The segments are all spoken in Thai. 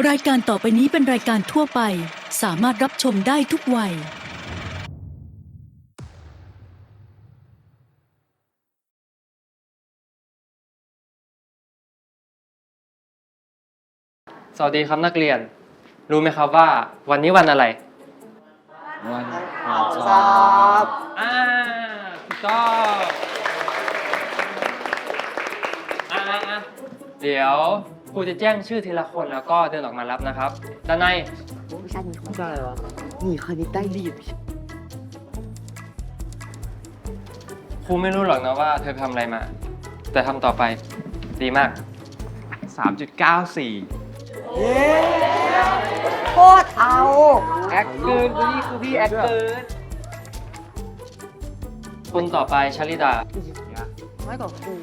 รายการต่อไปนี้เป็นรายการทั่วไป สามารถรับชมได้ทุกวัย สวัสดีครับนักเรียน รู้ไหมครับว่าวันนี้วันอะไร วันสอบอ่าถูกต้องอ่าอ่าอ่าเดี๋ยว ครูจะแจ้งชื่อทีละคนแล้วก็เดินออกมารับนะครับด้านในไม่ใช่มีคนใช่หรอมีคนนี้ได้ดีบครูไม่รู้หรอกนะว่าเธอทำอะไรมา แต่ทำต่อไปดีมากสามจุดเก้าสี่โคตรเอาแอคเกินนี่คือพี่แอคเกินคนต่อไปชลิดาไม่กว่าครู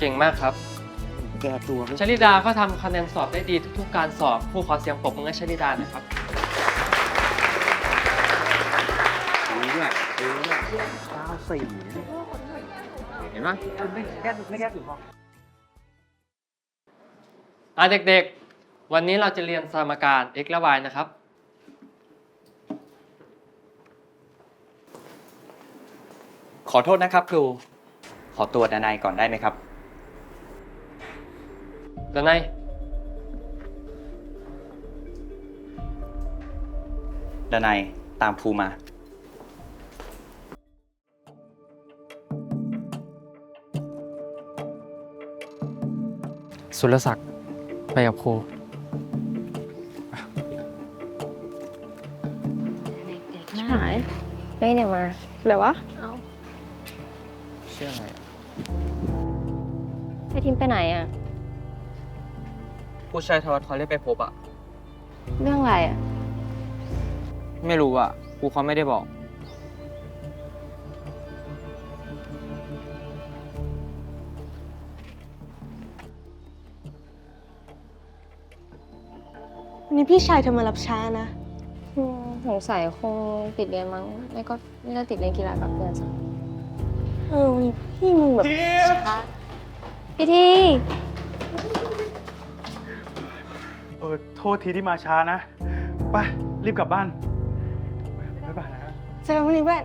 เก่งมากครับ แกตัวไม่ชลิดาก็ทำคะแนนสอบได้ดีทุกๆ การสอบครูขอเสียงปรบมือให้ชลิดาหน่อยครับรู้ด้วยรู้ด้วยเก้าสี่เห็นไหมไม่แค่ไม่แค่ถึงพออะเด็กๆ วันนี้เราจะเรียนสมการ x และ y นะครับ ขอโทษนะครับครู ขอตัวดนายก่อนได้ไหมครับ ด้านในดนายตามครูมา สุรศักดิ์ไปกับครูหายไม่เนี่ยมาอะไรวะเอาเชื่ออะไรไอทิมไปไหนอะ ผู้ชายทอดเขาเรียกไปพบอะเรื่องอะไรอะไม่รู้อะครูเขาไม่ได้บอก วันนี้พี่ชายเธอมารับช้านะ อืมสงสัยคงติดเรียนมั้ง ไม่ก็ไม่ได้ติดเรียนกีฬากับเพื่อนสักเออวันนี้พี่มึงแบบช้าพี่ที เออโทษทีที่มาช้านะ ไป รีบกลับบ้านบ๊ายบายนะ เจอกันวันนี้เพื่อน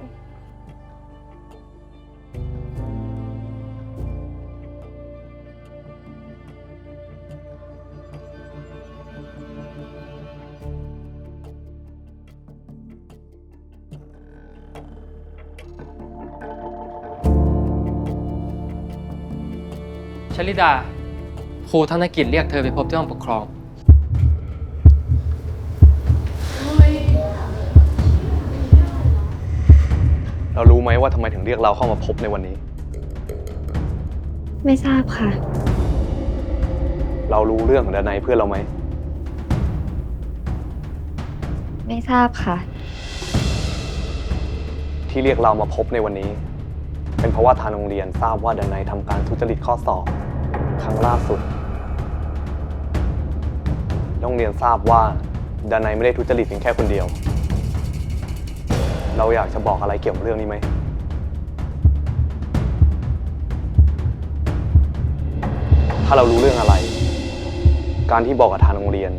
ชลิดา ครูธนกิจเรียกเธอไปพบที่ห้องปกครอง เรารู้ไหมว่าทำไมถึงเรียกเราเข้ามาพบในวันนี้ ไม่ทราบค่ะ เรารู้เรื่องของดานายเพื่อนเราไหม ไม่ทราบค่ะ ที่เรียกเรามาพบในวันนี้ เป็นเพราะว่าทางโรงเรียนทราบว่าดานายทำการทุจริตข้อสอบครั้งล่าสุด โรงเรียนทราบว่าดานายไม่ได้ทุจริตเพียงแค่คนเดียว เราอยากจะบอกอะไรเกี่ยวกับเรื่องนี้ไหม ถ้าเรารู้เรื่องอะไร การที่บอกกับทางโรงเรียน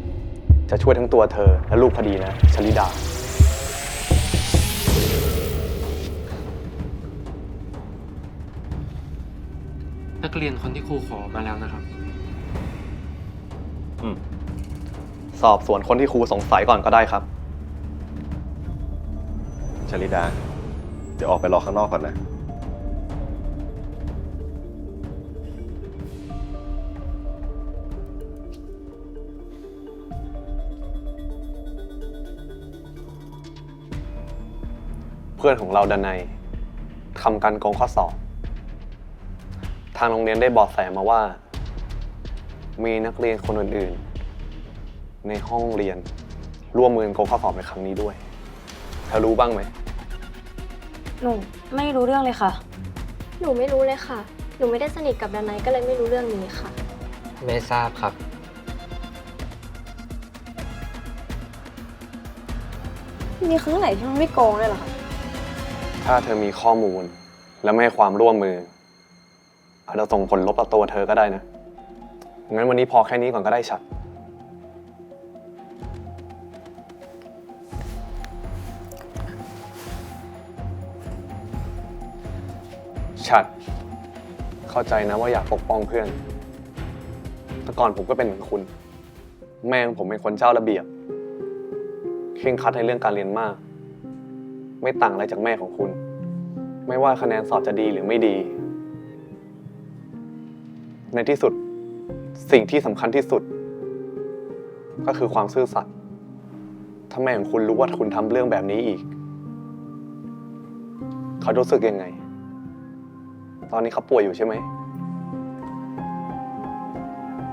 จะช่วยทั้งตัวเธอและลูกพอดีนะชลิดา นักเรียนคนที่ครูขอมาแล้วนะครับอืมสอบสวนคนที่ครูสงสัยก่อนก็ได้ครับ ชลิดา เดี๋ยวออกไปรอข้างนอกก่อนนะ เพื่อนของเราดันในยทำการโกงข้อสอบ ทางโรงเรียนได้บอกแสมาว่า มีนักเรียนคนอื่นๆ ในห้องเรียนร่วมมือโกงข้อสอบในครั้งนี้ด้วย เธอรู้บ้างไหม หนูไม่รู้เรื่องเลยค่ะ หนูไม่รู้เลยค่ะ หนูไม่ได้สนิทกับดานายก็เลยไม่รู้เรื่องนี้ค่ะ ไม่ทราบครับ มีครั้งไหนที่มันไม่โกงเลยเหรอคะ ถ้าเธอมีข้อมูล และไม่ให้ความร่วมมืออาจจะส่งผลลบต่อตัวเธอก็ได้นะ งั้นวันนี้พอแค่นี้ก่อนก็ได้ฉัด ชัด เข้าใจนะว่าอยากปกป้องเพื่อน แต่ก่อนผมก็เป็นเหมือนคุณ แม่ของผมเป็นคนเจ้าระเบียบเคร่งครัดในเรื่องการเรียนมาก ไม่ต่างอะไรจากแม่ของคุณ ไม่ว่าคะแนนสอบจะดีหรือไม่ดี ในที่สุดสิ่งที่สำคัญที่สุด ก็คือความซื่อสัตย์ถ้าแม่ของคุณรู้ว่าคุณทำเรื่องแบบนี้อีก เขารู้สึกยังไง ตอนนี้เขาป่วยอยู่ใช่ไหม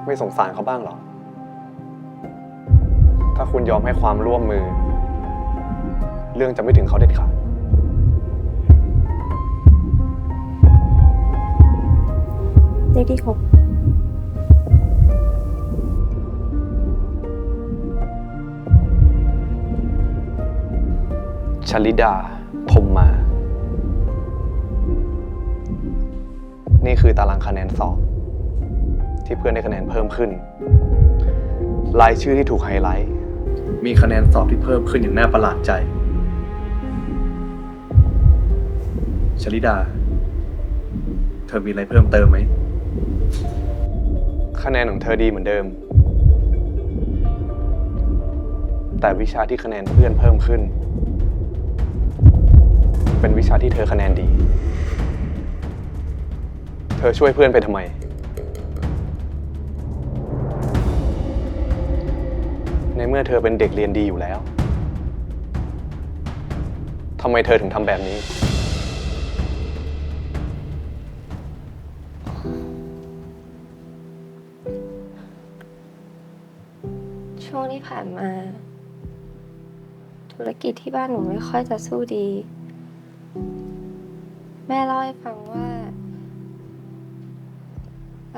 ไม่สงสารเขาบ้างเหรอ ถ้าคุณยอมให้ความร่วมมือ เรื่องจะไม่ถึงเขาเด็ดขาดเลขที่หกชลิดาพรหมมา นี่คือตารางคะแนนสอบที่เพื่อนได้คะแนนเพิ่มขึ้น รายชื่อที่ถูกไฮไลท์ มีคะแนนสอบที่เพิ่มขึ้นอย่างน่าประหลาดใจ ชลิดา เธอมีอะไรเพิ่มเติมไหม คะแนนของเธอดีเหมือนเดิม แต่วิชาที่คะแนนเพื่อนเพิ่มขึ้น เป็นวิชาที่เธอคะแนนดีเธอช่วยเพื่อนไปทำไม ในเมื่อเธอเป็นเด็กเรียนดีอยู่แล้ว ทำไมเธอถึงทำแบบนี้ ช่วงที่ผ่านมา ธุรกิจที่บ้านหนูไม่ค่อยจะสู้ดี แม่เล่าให้ฟังว่า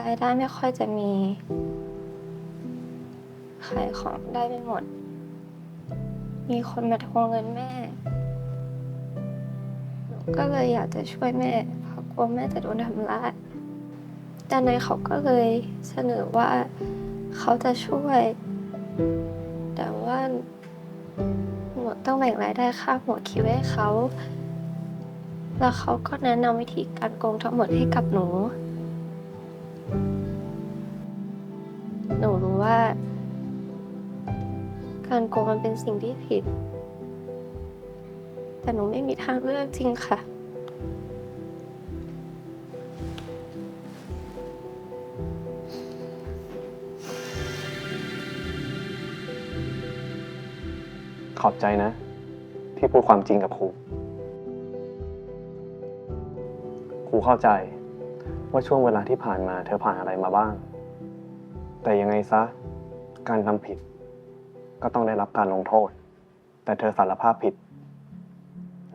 รายได้ไม่ค่อยจะมี ขายของได้ไม่หมด มีคนมาทวงเงินแม่หนูก็เลยอยากจะช่วยแม่เพราะกลัวแม่จะโดนทำร้ายแต่นายเขาก็เลยเสนอว่าเขาจะช่วย แต่ว่าหนูต้องแบ่งรายได้ค่าหัวคิวให้เขา แล้วเขาก็แนะนำวิธีการโกงทั้งหมดให้กับหนู หนูรู้ว่า การโกงมันเป็นสิ่งที่ผิด แต่หนูไม่มีทางเลือกจริงค่ะ ขอบใจนะ ที่พูดความจริงกับครู ครูเข้าใจ ว่าช่วงเวลาที่ผ่านมาเธอผ่านอะไรมาบ้าง แต่ยังไงซะ การทำผิด ก็ต้องได้รับการลงโทษ แต่เธอสารภาพผิด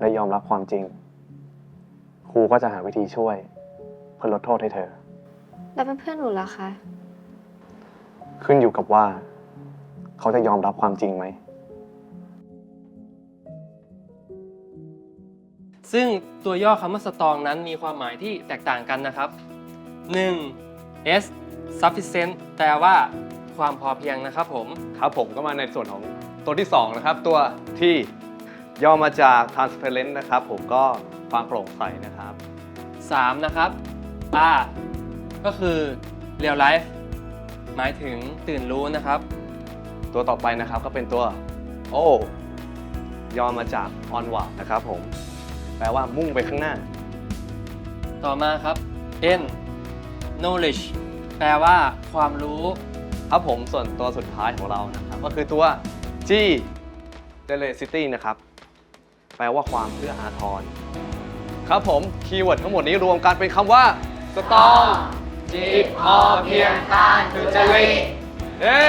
และยอมรับความจริง ครูก็จะหาวิธีช่วย เพื่อลดโทษให้เธอ แล้วเพื่อนๆหนูล่ะคะ ขึ้นอยู่กับว่า เขาจะยอมรับความจริงไหม ซึ่งตัวย่อคำว่าสตรองนั้นมีความหมายที่แตกต่างกันนะครับ 1. S sufficient แปลว่าความพอเพียงนะครับผม ครับผมก็มาในส่วนของตัวที่ 2 นะครับ ตัวที่ย่อมาจาก transparent นะครับผมก็ความโปร่งใสนะครับ 3 นะครับ R ก็คือ real life หมายถึงตื่นรู้นะครับ ตัวต่อไปนะครับก็เป็นตัว O ย่อมาจาก onward นะครับผม แปลว่ามุ่งไปข้างหน้า ต่อมาครับ N knowledge แปลว่าความรู้ครับผมส่วนตัวสุดท้ายของเรานะครับ ก็คือตัว G generosity นะครับ แปลว่าความเพื่ออาทร ครับผมคีย์เวิร์ดทั้งหมดนี้รวมกันเป็นคำว่า strong จิตพอเพียงการทุจริตเย้